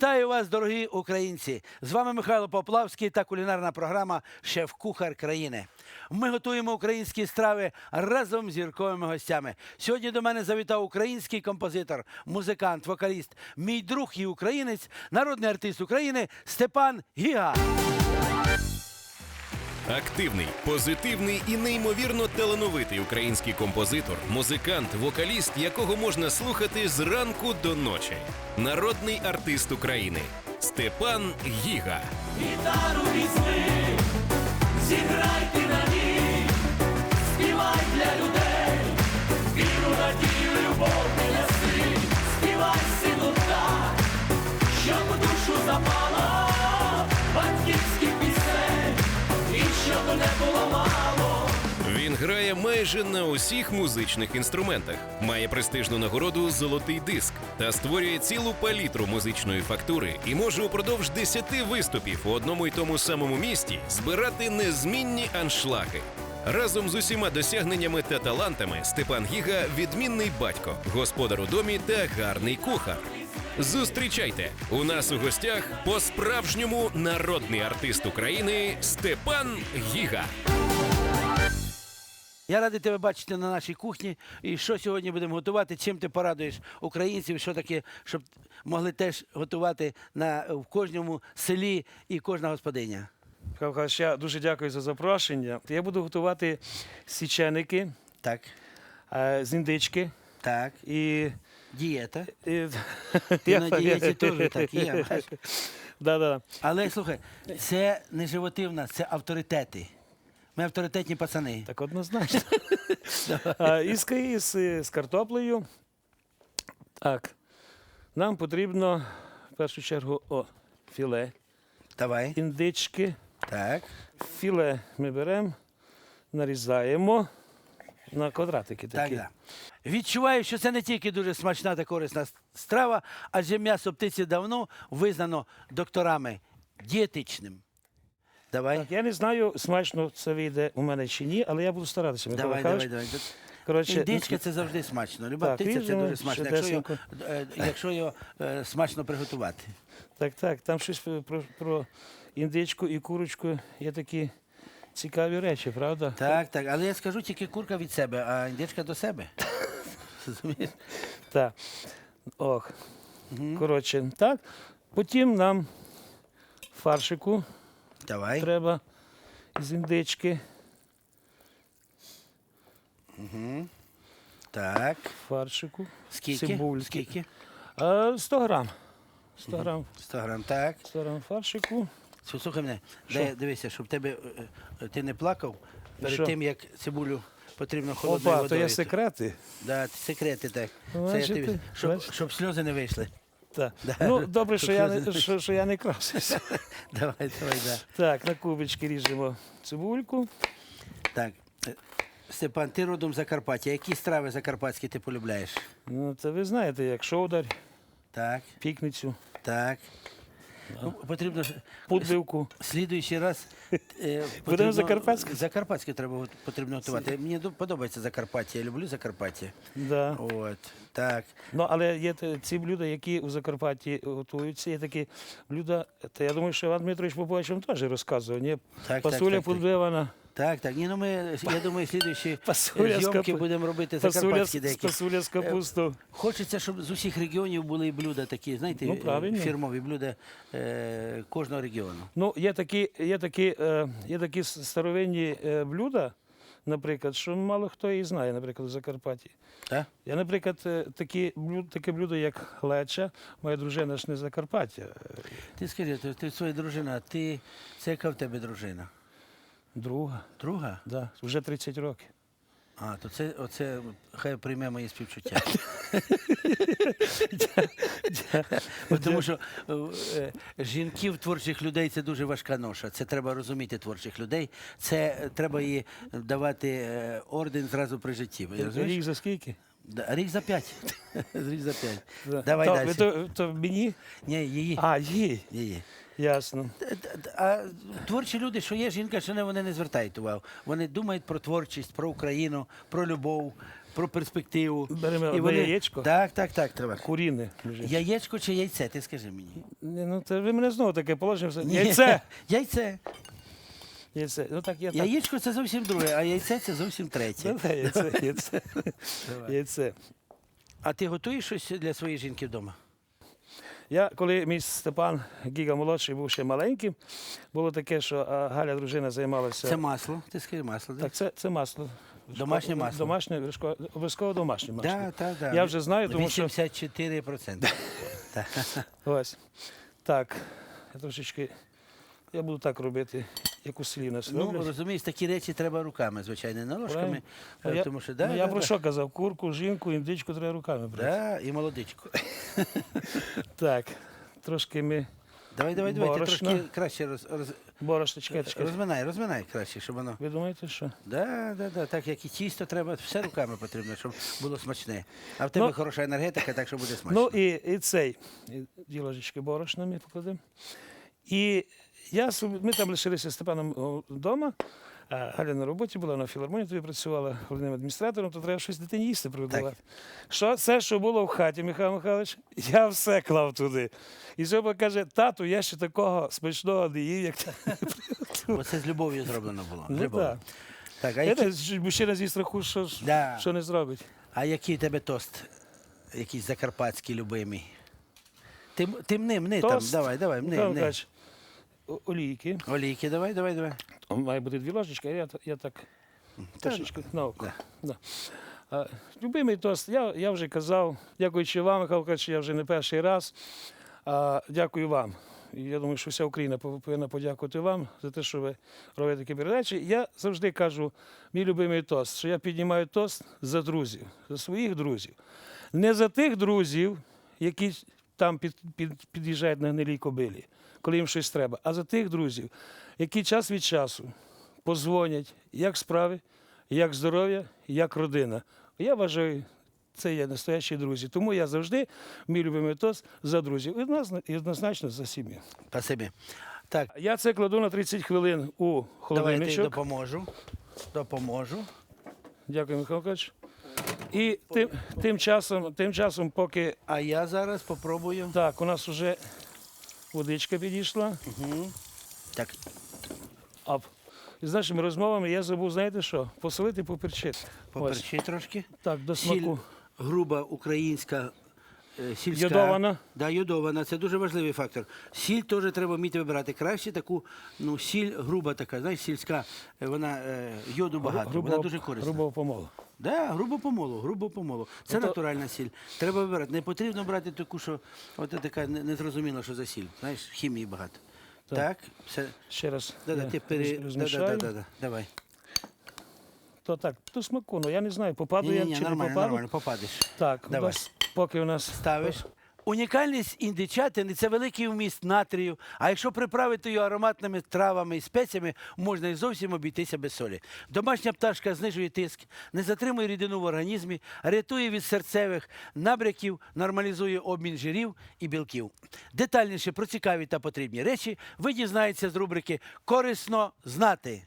Вітаю вас, дорогі українці! З вами Михайло Поплавський та кулінарна програма Шеф-Кухар країни. Ми готуємо українські страви разом з зірковими гостями. Сьогодні до мене завітав український композитор, музикант, вокаліст, мій друг і українець, народний артист України Степан Гіга. Активний, позитивний і неймовірно талановитий український композитор, музикант, вокаліст, якого можна слухати зранку до ночі. Народний артист України Степан Гіга. Гітару візьми, зіграй грає майже на усіх музичних інструментах, має престижну нагороду Золотий диск та створює цілу палітру музичної фактури і може упродовж 10 виступів у одному й тому самому місті збирати незмінні аншлаги. Разом з усіма досягненнями та талантами Степан Гіга відмінний батько, господар у домі та гарний кухар. Зустрічайте у нас у гостях по-справжньому народний артист України Степан Гіга. Я радий тебе бачити на нашій кухні. І що сьогодні будемо готувати? Чим ти порадуєш українців? Що таке, щоб могли теж готувати на в кожному селі і кожна господиня? Я дуже дякую за запрошення. Я буду готувати січеники, Так, е, з індички так, і. дієта. і... Ти на дієті теж так є. Да, да. Але слухай, це не животи в нас, це авторитети. Ми авторитетні пацани. Так однозначно. А, і з, картоплею. Так. Нам потрібно в першу чергу о, філе Давай. індички. Так. Філе ми беремо, нарізаємо на квадратики Так, такі. да. Відчуваю, що це не тільки дуже смачна та корисна страва, адже м'ясо птиці давно визнано докторами дієтичним. Давай. Так, я не знаю, смачно це вийде у мене чи ні, але я буду старатися. Михайло Давай, давай, Михайлович. давай. Коротше, Індичка це завжди смачно. Люба Так, птиця це дуже смачно, якщо його, е, якщо його е, смачно приготувати. Так, так, там щось про, про, про індичку і курочку є такі цікаві речі, правда? Так, так. Але я скажу тільки курка від себе, а індичка до себе. Розумієш? Так. Ох. Коротше, так. Потім нам фаршику Давай. треба з індички. Так. Фаршику. Скільки? Цибульки. Скільки? А, 100 грам. 100 грам, 100 грам. Так. 100 грам фаршику. Слухай мене, дай, дивися, щоб тебе е, е, ти не плакав перед Що? тим, як цибулю потрібно холодною Опа, то водою. є секрети. Да, секрети так. Це я Бачите, тобі, щоб, бачите. щоб сльози не вийшли. Так. Да. Ну, добре, що я, не, що, що я не красився. Давай, давай, да. Так, на кубочки ріжемо цибульку. Так. Степан, ти родом з Закарпаття. Які страви закарпатські ти полюбляєш? Ну, це ви знаєте, як шовдар, Так, пікницю, так. Ну, потрібно ж-. Слідуючий раз е, потрібно- закарпатське? Закарпатське треба потрібно готувати. Мені подобається Закарпаття. Я люблю Закарпаття. Да. От, так. Ну, але є те- ці блюда, які у Закарпатті готуються, є такі блюда, та я думаю, що Іван Дмитрович Попович вам теж розказував, ні? так, Пасуля так, так. подбивана, Так, так. Ні, ну ми, я думаю, слідуючі з зйомки капу- будемо робити закарпатські з- деякі. пасуля з капустою. Хочеться, щоб з усіх регіонів були блюда такі, знаєте, Ну, е, фірмові блюда е, кожного регіону. Ну, є такі, є такі, е, є такі с- старовинні е, блюда, наприклад, що мало хто і знає, наприклад, у Закарпатті. Так? Я, наприклад, е, такі блюд, таке блюдо, як леча, моя дружина ж не з Закарпаття. е, Ти скажи, ти, ти своя дружина, ти це яка в тебе дружина? Друга, Друга? да, вже 30 років. А, то це оце хай прийме мої співчуття. Тому що е, е, жінків творчих людей це дуже важка ноша. Це треба розуміти творчих людей. Це треба їй давати е, орден зразу при житті. Рік за скільки? Да, Рік за п'ять. Рік за п'ять. Давай то, далі. То, то мені? Ні, її. А, їй. її. Ясно. А творчі люди, що є жінка, що не вони не звертають увагу. Вони думають про творчість, про Україну, про любов, про перспективу. Беремо одне яєчко. Так, так, так, треба. Куріне. Яєчко чи яйце, ти скажи мені. Ні, ну це ви мене знову таке положив. Ні. Яйце. Яйце. Ну так, я так. Яєчко це зовсім друге, а яйце це зовсім третє. Це яйце, яйце. Яйце. А ти готуєш щось для своєї жінки вдома? Я, коли мій Степан Гіга молодший був ще маленьким, було таке, що а, Галя, дружина, займалася. Це масло. Ти скажи масло, так? Так, це, це масло. Домашнє масло. Домашнє, обов'язково домашнє масло. Да, так, так. Я вже знаю, тому що 84%. Так. ось. Так, я трошечки. Я буду так робити, як у селі нас Ну, роблять. розумієш, такі речі треба руками, звичайно, не ложками. Правильно. Ну, е, я, Тому що, да, ну, я да, про да. що казав? Курку, жінку, індичку треба руками брати. Да, і молодичку. Так, трошки ми. Давай, давай, давай, ти Борошно. трошки краще роз, роз, Борошно, чекайте, чекайте. розминай, розминай краще, щоб воно. Ви думаєте, що? Да, да, да, так як і тісто треба, все руками потрібно, щоб було смачне. А в тебе Ну, хороша енергетика, так що буде смачно. Ну і, і цей. І Дві ложечки борошна ми покладемо. І я, ми там лишилися з Степаном вдома. А Галя на роботі була на філармонії, тоді працювала головним адміністратором, то треба щось дитині їсти приготувати. Що це, що було в хаті, Михайло Михайлович, я все клав туди. І Зоба каже: тату, я ще такого смачного не їв, як ти. Бо це з любов'ю зроблено було. Ну, любов'ю. так. Так, а які, мужчина зі страху, що, Да. що не зробить. а який тебе тост? Якийсь закарпатський любимий? Ти, ти мни, мни там, давай, давай, мни, мни. О- олійки. Олійки, давай, давай, давай. Має бути дві ложечки, а я, я так трошечки на око. Да. Да. А, любимий тост, я, я вже казав, дякуючи вам, Михайло Михайлович, я вже не перший раз. А, дякую вам. І я думаю, що вся Україна пов- повинна подякувати вам за те, що ви робите такі передачі. Я завжди кажу, мій любимий тост, що я піднімаю тост за друзів, за своїх друзів. Не за тих друзів, які там під, під, під'їжджають на гнилій кобилі, коли їм щось треба, а за тих друзів, які час від часу позвонять, як справи, як здоров'я, як родина. Я вважаю, це є настоящі друзі. Тому я завжди, мій любимий тост за друзів. І однозначно за сім'ю. Спасибі. Так, Я це кладу на 30 хвилин у давай я допоможу. Допоможу. Дякую, Михайло Михайлович. І тим, тим, часом, тим часом, поки А я зараз попробую. так, у нас вже водичка підійшла. Так, А з нашими розмовами я забув, знаєте що? Посолити поперчити. Ось. трошки. Так, до Сіль смаку. груба українська е, сільська. Йодована. Да, йодована. Це дуже важливий фактор. Сіль теж треба вміти вибирати. Краще таку, ну, сіль груба така, знаєш, сільська, е, вона е, йоду багато, вона дуже корисна. Грубого помолу. Да, грубо помолу, грубо помолу. Це Ну, то- натуральна сіль. Треба вибирати. Не потрібно брати таку, що от така не- незрозуміло, що за сіль. Знаєш, хімії багато. Так, Так. все. Ще раз Да, да, я ти пере... роз- да, да, розмішаю. да, да, да. Давай. То так, то смаку, ну я не знаю, попаду Ні, я ні, чи не нормально, попаду. нормально, попадеш. Так, у Давай. нас, поки у нас Ставиш. Унікальність індичатини це великий вміст натрію. А якщо приправити його ароматними травами і спеціями, можна і зовсім обійтися без солі. Домашня пташка знижує тиск, не затримує рідину в організмі, рятує від серцевих набряків, нормалізує обмін жирів і білків. Детальніше про цікаві та потрібні речі ви дізнаєтеся з рубрики Корисно знати.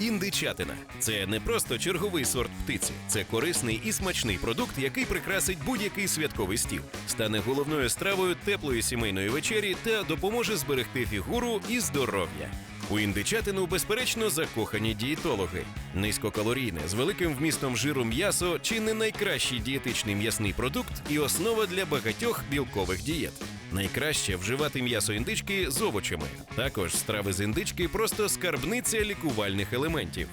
Індичатина це не просто черговий сорт птиці, це корисний і смачний продукт, який прикрасить будь-який святковий стіл, стане головною стравою теплої сімейної вечері та допоможе зберегти фігуру і здоров'я. У індичатину, безперечно, закохані дієтологи. Низькокалорійне з великим вмістом жиру м'ясо чи не найкращий дієтичний м'ясний продукт і основа для багатьох білкових дієт. Найкраще вживати м'ясо індички з овочами. Також страви з індички просто скарбниця лікувальних елементів.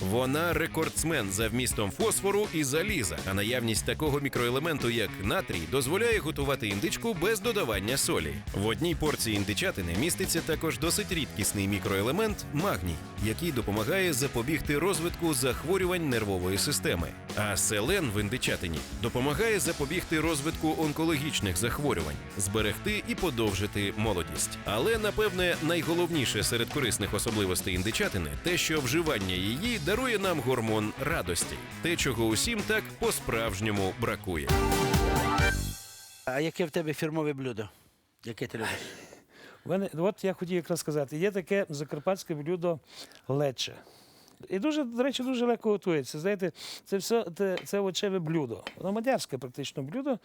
Вона рекордсмен за вмістом фосфору і заліза, а наявність такого мікроелементу, як натрій, дозволяє готувати індичку без додавання солі. В одній порції індичатини міститься також досить рідкісний мікроелемент магній, який допомагає запобігти розвитку захворювань нервової системи. А селен в індичатині допомагає запобігти розвитку онкологічних захворювань, зберегти і подовжити молодість. Але напевне найголовніше серед корисних особливостей індичатини те, що вживання її дарує нам гормон радості, те, чого усім так по-справжньому бракує. А яке в тебе фірмове блюдо? Яке ти любиш? У мене, от я хотів якраз сказати, є таке закарпатське блюдо лече. І дуже, до речі, дуже легко готується. Знаєте, це все це, це овочеве блюдо. Воно мадярське практично блюдо.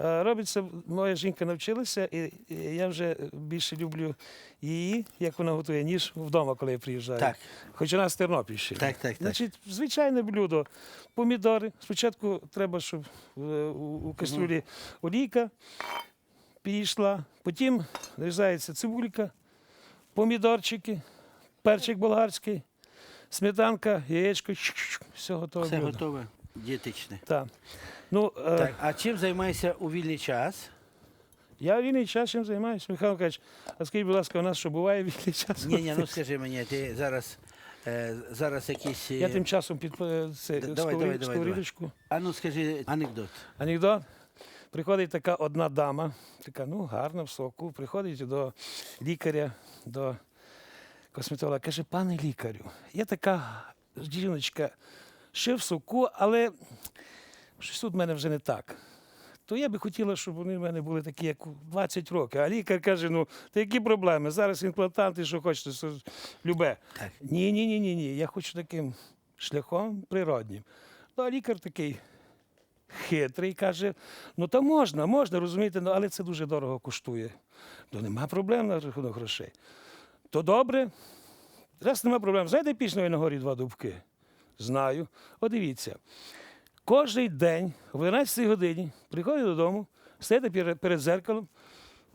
Е, Робиться, моя жінка навчилася, і, і я вже більше люблю її, як вона готує, ніж вдома, коли я приїжджаю. Так. Хоч вона з Тернопільщини. Так, так, так. Значить, звичайне блюдо. Помідори. Спочатку треба, щоб е, у, у каструлі олійка підійшла, потім нарізається цибулька, помідорчики, перчик болгарський, сметанка, яєчко, все готове. Все блюдо. готове, дієтичне. Так. Ну, е, Так, а чим займаєшся у вільний час? Я вільний час чим займаюся. Михайло Михайлович, а скажіть, будь ласка, у нас що буває вільний час? Ні, ні, ну скажи мені, ти зараз, е, зараз якийсь. е, Я тим часом під е, це, давай, сковорі- давай, давай, сковорідочку. А ну скажи анекдот. Анекдот. Приходить така одна дама, така, ну, гарна в соку, приходить до лікаря, до косметолога, каже, пане лікарю, є така жіночка, ще в соку, але щось тут в мене вже не так. То я би хотіла, щоб вони в мене були такі, як 20 років. А лікар каже: ну, та які проблеми? Зараз імплантанти, що хочете, все любе. Ні, ні, ні, ні, ні. Я хочу таким шляхом природнім. Ну, а лікар такий хитрий, каже: ну то можна, можна, розумієте, ну, але це дуже дорого коштує. Ну нема проблем на рахунок грошей. То добре. Раз нема проблем. Знаєте пісню «Ой на горі два дубки? Знаю. От дивіться. Кожний день в 11 годині приходите додому, стоїте перед- зеркалом,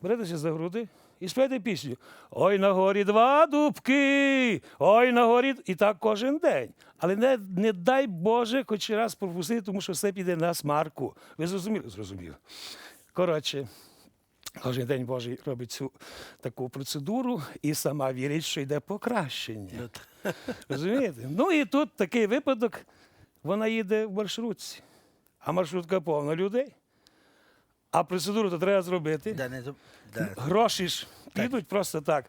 беретеся за груди і співаєте пісню. Ой на горі два дубки, ой на горі. І так кожен день. Але не, не дай Боже хоч раз пропустити, тому що все піде на смарку. Ви зрозуміли? Зрозуміли. Коротше, кожен день Божий робить цю таку процедуру і сама вірить, що йде покращення. Розумієте? Ну і тут такий випадок, вона їде в маршрутці, а маршрутка повна людей. А процедуру то треба зробити. Да, не, да. Гроші ж підуть просто так.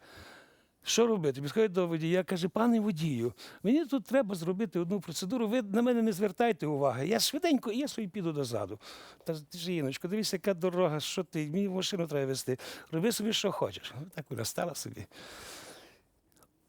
Що робити? Підходить до водія, каже, пане водію, мені тут треба зробити одну процедуру, ви на мене не звертайте уваги. Я швиденько, я собі піду дозаду. Та ж, жіночко, дивись, яка дорога, що ти, мені машину треба вести. Роби собі, що хочеш. Ну, Так вона стала собі.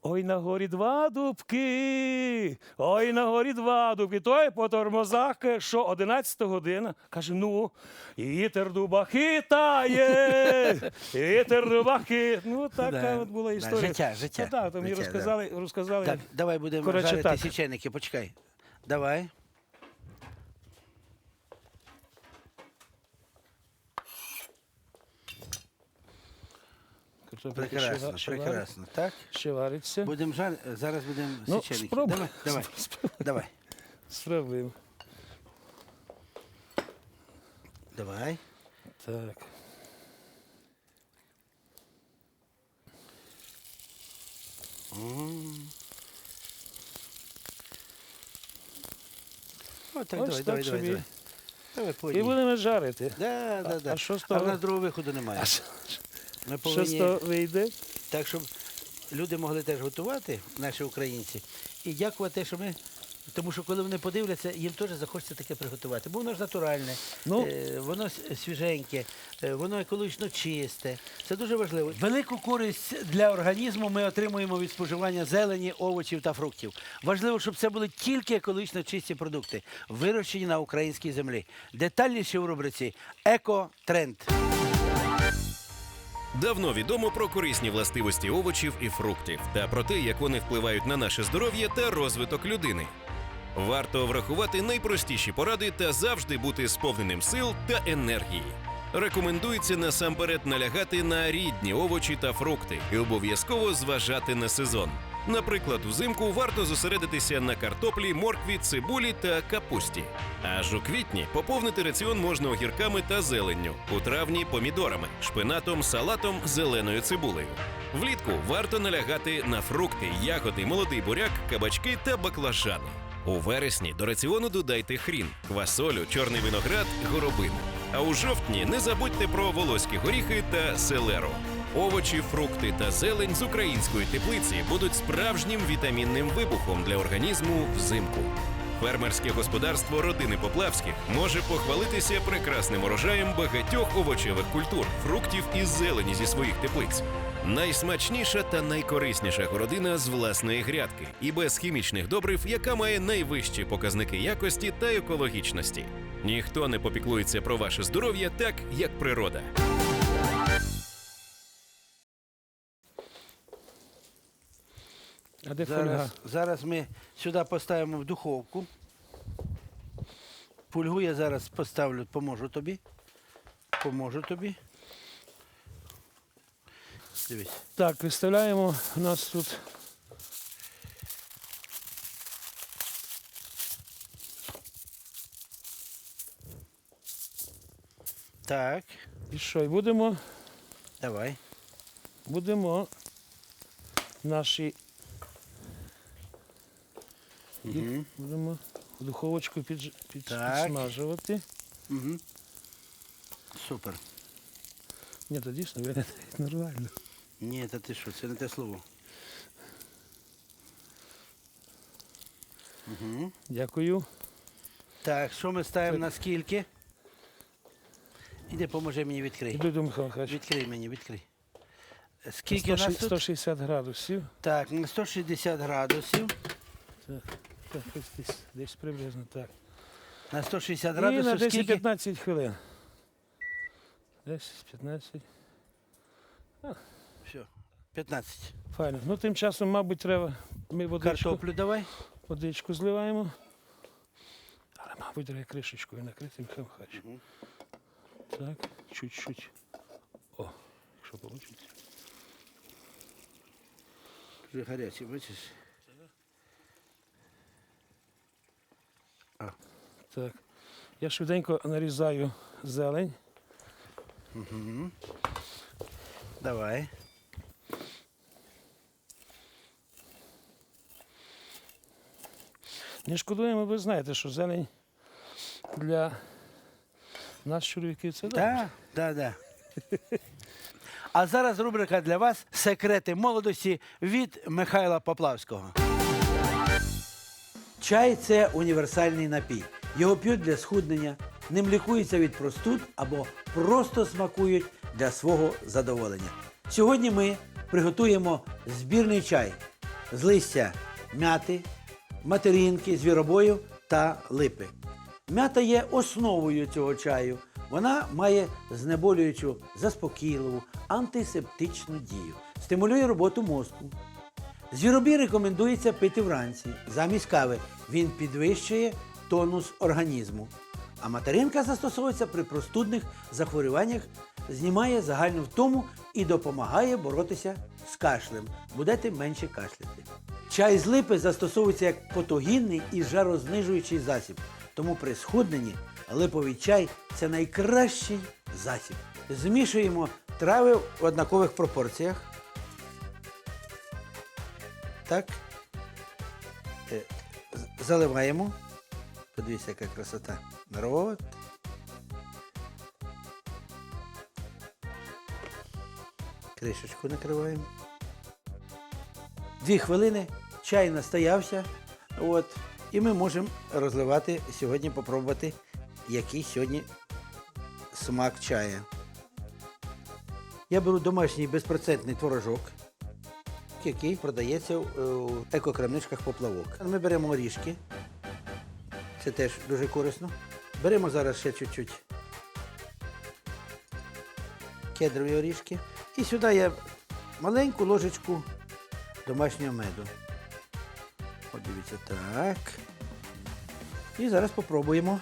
Ой на горі два дубки, ой на горі два дубки. Той по тормозах, що 11 година. Каже, ну, вітер дуба хитає, вітер дуба хитає. Ну, така Да, от була історія. життя, життя, Ну, так, то мені життя, розказали, розказали. Так, давай будемо Коротше, жарити так. січеники, почекай. Давай. Ще Прекрасно, ще прекрасно. Так? Ще вариться. Будемо жарити, зараз будемо Ну, січеники. Давай, давай, давай, Спробуємо. давай. Так. О, так, Ось давай, так давай, собі. давай. Давай, І будемо жарити. Да, да, да. а що з А того? в нас другого виходу немає. А що, Ми повинні того вийде? так, щоб люди могли теж готувати, наші українці, і дякувати, що ми. Тому що коли вони подивляться, їм теж захочеться таке приготувати. Бо воно ж натуральне, Ну. е, воно свіженьке, е, воно екологічно чисте. Це дуже важливо. Велику користь для організму ми отримуємо від споживання зелені, овочів та фруктів. Важливо, щоб це були тільки екологічно чисті продукти, вирощені на українській землі. Детальніше у рубриці Еко-тренд. Давно відомо про корисні властивості овочів і фруктів та про те, як вони впливають на наше здоров'я та розвиток людини. Варто врахувати найпростіші поради та завжди бути сповненим сил та енергії. Рекомендується насамперед налягати на рідні овочі та фрукти і обов'язково зважати на сезон. Наприклад, взимку варто зосередитися на картоплі, моркві, цибулі та капусті. Аж у квітні поповнити раціон можна огірками та зеленню, у травні помідорами, шпинатом, салатом, зеленою цибулею. Влітку варто налягати на фрукти, ягоди, молодий буряк, кабачки та баклажани. У вересні до раціону додайте хрін, квасолю, чорний виноград, горобину. А у жовтні не забудьте про волоські горіхи та селеру. Овочі, фрукти та зелень з української теплиці будуть справжнім вітамінним вибухом для організму взимку. Фермерське господарство родини Поплавських може похвалитися прекрасним урожаєм багатьох овочевих культур, фруктів і зелені зі своїх теплиць. Найсмачніша та найкорисніша городина з власної грядки і без хімічних добрив, яка має найвищі показники якості та екологічності. Ніхто не попіклується про ваше здоров'я так, як природа. А де фольга? Зараз, зараз ми сюди поставимо в духовку. Фольгу я зараз поставлю, поможу тобі. Поможу тобі. Дивись. Так, виставляємо у нас тут. Так, І що? І будемо, давай. будемо наші. Угу. Будемо в духовочку під, Так. підсмажувати. Угу. Супер. Ні, то дійсно виглядає нормально. Ні, та ти що, це не те слово. Угу. Дякую. Так, що ми ставимо на скільки? Іди, поможи мені відкрий. Іду до Михайла Відкрий мені, відкрий. Скільки у нас 160 тут? 160 градусів. Так, на 160 градусів. Так, так ось десь, десь приблизно так. На 160 І на градусів скільки? 10-15 хвилин. 10-15. Все, 15. Файно. Ну, тим часом, мабуть, треба. Ми водичку, Картоплю давай. водичку зливаємо. Але, мабуть, треба кришечкою накрити, Михайло Михайлович. Мгм. Так, чуть-чуть. О, якщо вийде. Вже гарячий, бачиш? Так. Я швиденько нарізаю зелень. Угу. Давай. Не шкодуємо, ви знаєте, що зелень для нас, чоловіків, це добре. Так, так, так. А зараз рубрика для вас Секрети молодості від Михайла Поплавського. Чай це універсальний напій. Його п'ють для схуднення, ним лікуються від простуд або просто смакують для свого задоволення. Сьогодні ми приготуємо збірний чай з листя мяти, материнки, звіробою та липи. Мята є основою цього чаю. Вона має знеболюючу, заспокійливу, антисептичну дію, стимулює роботу мозку. Звіробій рекомендується пити вранці замість кави. Він підвищує тонус організму. А материнка застосовується при простудних захворюваннях, знімає загальну втому і допомагає боротися з кашлем. Будете менше кашляти. Чай з липи застосовується як потогінний і жарознижуючий засіб. Тому при схудненні липовий чай це найкращий засіб. Змішуємо трави в однакових пропорціях. Так. Заливаємо. Подивіться, яка красота. Народ. Кришечку накриваємо. Дві хвилини, чай настоявся. От. І ми можемо розливати сьогодні, попробувати, який сьогодні смак чая. Я беру домашній безпроцентний творожок який продається в екокрамничках поплавок. Ми беремо орішки. Це теж дуже корисно. Беремо зараз ще чуть-чуть кедрові орішки. І сюди я маленьку ложечку домашнього меду. От дивіться, так. І зараз попробуємо.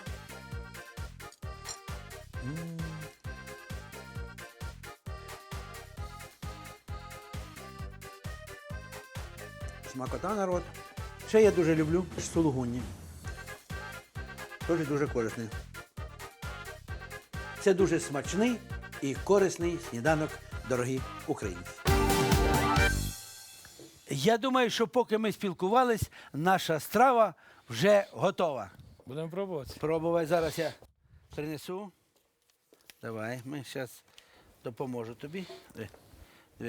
Смакота народ. Ще я дуже люблю сулугунні. Теж дуже корисний. Це дуже смачний і корисний сніданок, дорогі українці. Я думаю, що поки ми спілкувались, наша страва вже готова. Будемо пробувати. Пробувай зараз я принесу. Давай, ми зараз допоможу тобі. Диви,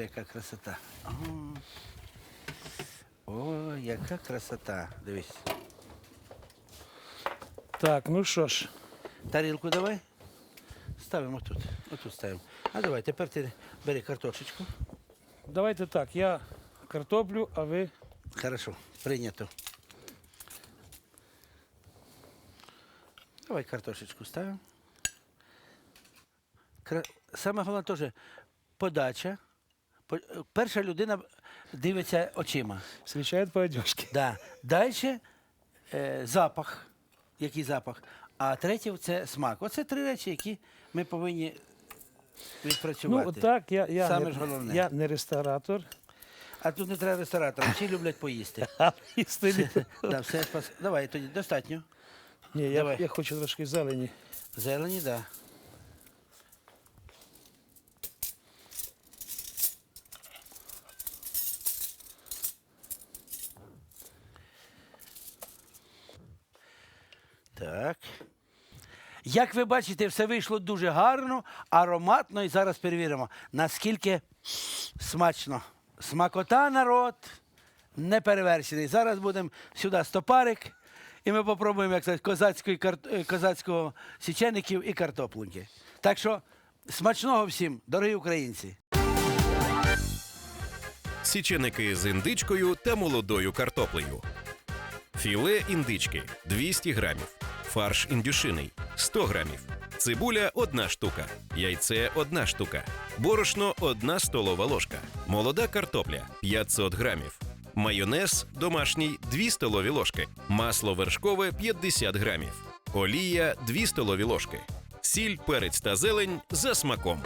яка красота. Ага. О, яка красота. Дивись. Так, ну що ж, Тарілку давай. Ставимо тут. Отут ставимо. А давай, тепер ти бери картошечку. давайте так. Я картоплю, а ви. Хорошо, прийнято. Давай картошечку ставимо. Кра- Саме головне теж подача. По- Перша людина дивиться очима. Встречает по одежке. Да. Далі е, запах. Який запах? А третє це смак. Оце три речі, які ми повинні відпрацювати. Ну, так, я, я, Саме не, ж головне. я не ресторатор. А тут не треба рестораторам, всі люблять поїсти. А їсти не- Да, все, спас- Давай тоді достатньо. Ні, я, Давай. я хочу трошки зелені. Зелені, так. Да. Так. Як ви бачите, все вийшло дуже гарно, ароматно, і зараз перевіримо, наскільки смачно. Смакота народ неперевершений. Зараз будемо сюди стопарик, і ми попробуємо, як сказати, козацької е, козацького січеників і картопленьки. Так що смачного всім, дорогі українці! Січеники з індичкою та молодою картоплею. Філе індички 200 грамів. Фарш індюшиний 100 грамів. Цибуля 1 штука. Яйце 1 штука. Борошно 1 столова ложка. Молода картопля 500 грамів. Майонез домашній 2 столові ложки. Масло вершкове 50 грамів. Олія 2 столові ложки. Сіль, перець та зелень за смаком.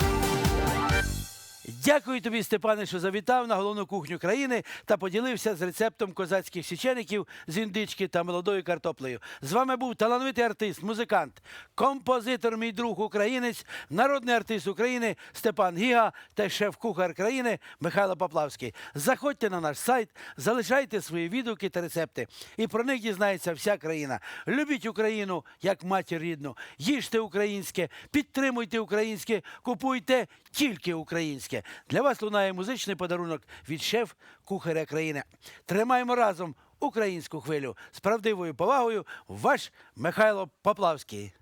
Дякую тобі, Степане, що завітав на головну кухню країни та поділився з рецептом козацьких січеників з індички та молодою картоплею. З вами був талановитий артист, музикант, композитор, мій друг українець, народний артист України Степан Гіга та шеф-кухар країни Михайло Поплавський. Заходьте на наш сайт, залишайте свої відгуки та рецепти, і про них дізнається вся країна. Любіть Україну як матір рідну, їжте українське, підтримуйте українське, купуйте тільки українське. Для вас лунає музичний подарунок від шеф-кухаря країни. Тримаємо разом українську хвилю з правдивою повагою. Ваш Михайло Поплавський.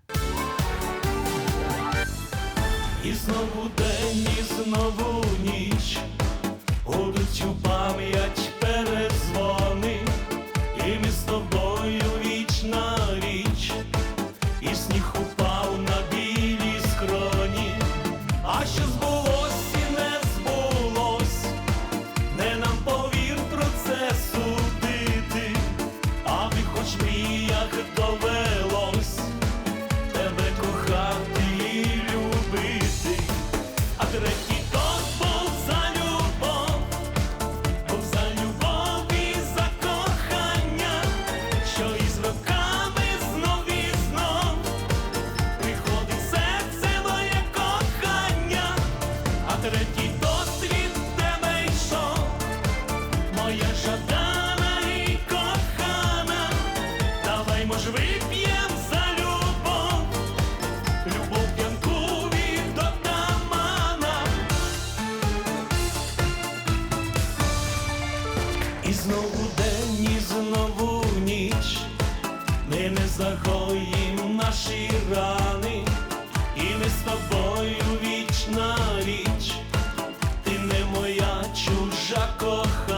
І знову день, і знову ніч, будуть у пам'ять перезвони, І знову день, і знову ніч, ми не загоїм наші рани, і ми з тобою вічна річ, ти не моя чужа кохана,